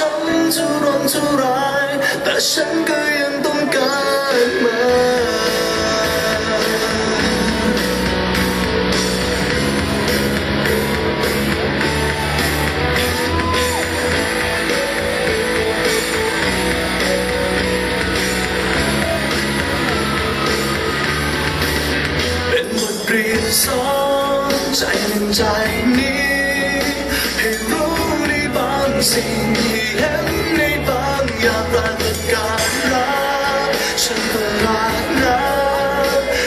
ฉันจะร้อนเท่ายแต่ฉันก็ยังต้องการมาเป็นบทเรียนสอนใจหนึ่งใจนี้ สิ่งที่เห็นในบางอย่างปรากฏการรักฉันก็รักนะ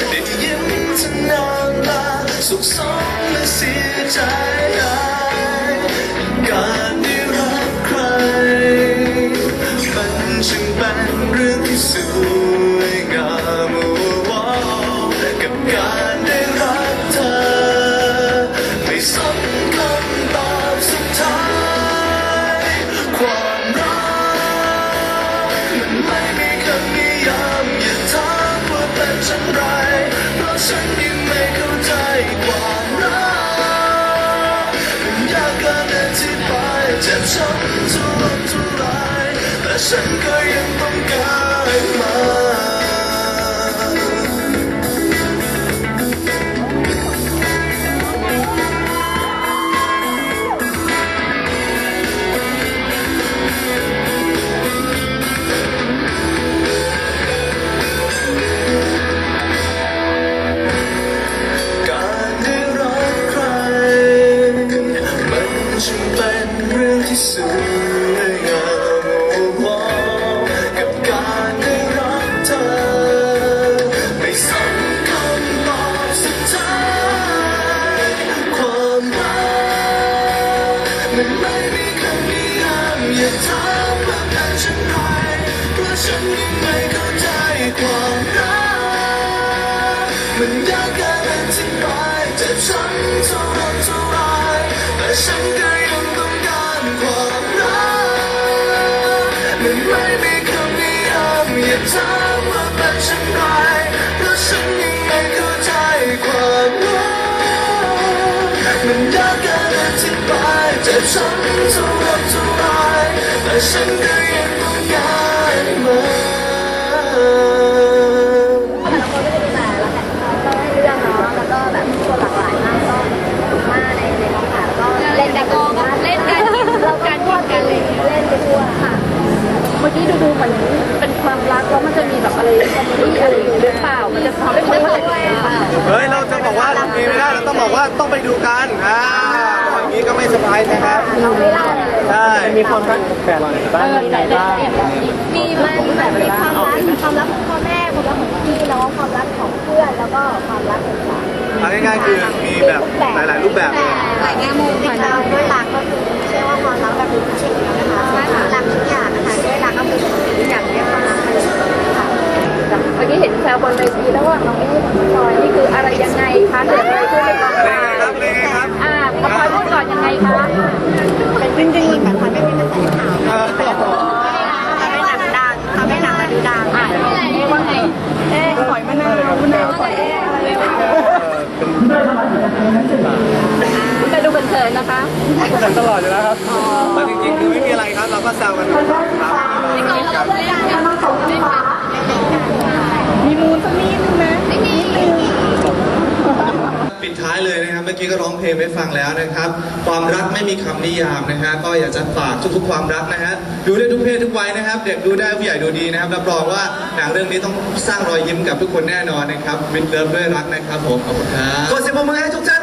ได้ยิ้มทั้งน้ำตาสุขสมและเสียใจ ฉันยังไม่เข้าใจความรักมันยากเกินอธิบายเจ็บช้ำทุรนทุรายแต่ฉันก็ ที่สวยงามโอ้โหกับการได้รักเธอ ไม่สนคำตอบสุดท้ายความรักมันไม่มีคำนิยามอย่าถามว่าเป็นเช่นไรเพราะฉันยังไม่เข้าใจความรักมันยากเกินอธิบายจ็บช้ำทุรนทุรายแต่ฉันก็ ถามว่าเป็นเช่นไรเพราะฉันยังไม่เข้าใจความรักมันยากเกินอธิบายเจ็บช้ำทุรนทุรายแต่ฉันก็ยังต้องการมันแต่ละคนก็จะมีแต่ละก็ให้เรื่องเนาะแล้วก็แบบคนหลากหลายมากก็มาในในกองถ่ายแล้วก็เล่นกันก็เล่นกันเราการพูดกันเลยเล่นไปทั่วค่ะเมื่อกี้ดูดูเหมือนเป็น ความรักแล้วมันจะมีแบบอะไรคอมเมดี้อะไรอยู่หรือเปล่า มันจะทำให้คนเข้าใจผิดหรือเปล่าเฮ้ยเราจะบอกว่ามีไม่ได้เราต้องบอกว่าต้องไปดูกันอ่าอย่างนี้ก็ไม่สบายนะครับเราไม่เล่าเลยใช่มีความรักแปลกบ้างมีไหนบ้างมีมันมีความรักความรักของพ่อแม่ความรักของพี่น้องความรักของเพื่อนแล้วก็ความรักของสามีเอาง่ายๆคือมีแบบหลายๆรูปแบบเลยหลายแง่มุมค่ะด้วยรักก็คือเชื่อว่าความรักแบบมีผู้ชาย มื่อกี้เห็นแซวบนเวทีแล้วว่าน้องไม่ได้ของพลอยนี่คืออะไรยังไงคะเกิดอะไรขึ้นในกองเป็นถ่าไงยครับเป็นไงครับอ่าพลอยพูดก่อนยังไงคะเป็นจริงๆแบบมันไม่มีกระแสข่าวเออทำให้หนังดังทำให้หนังมาดูดังอ่าเอ๊ะว่าไงเอ๊ะหอยมะนาวมะนาวหอยอะไรวะแต่ดูเขินๆนะคะเป็นตลอดอยู่แล้วครับแต่จริงๆคือไม่มีอะไรครับเราก็แซวกันครับ มีมูลสักนิดนึงนะ ปิดท้ายเลยนะครับ เมื่อกี้ก็ร้องเพลงไปฟังแล้วนะครับ ความรักไม่มีคำนิยามนะฮะก็อยากจะฝากทุกๆความรักนะฮะดูได้ทุกเพศทุกวัยนะครับ เด็กดูได้ผู้ใหญ่ดูดีนะครับรับรองว่าหนังเรื่องนี้ต้องสร้างรอยยิ้มกับทุกคนแน่นอนนะครับวินเลิฟด้วยรักนะครับผมขอบคุณครับกดเสียงปรบมือให้ทุกท่าน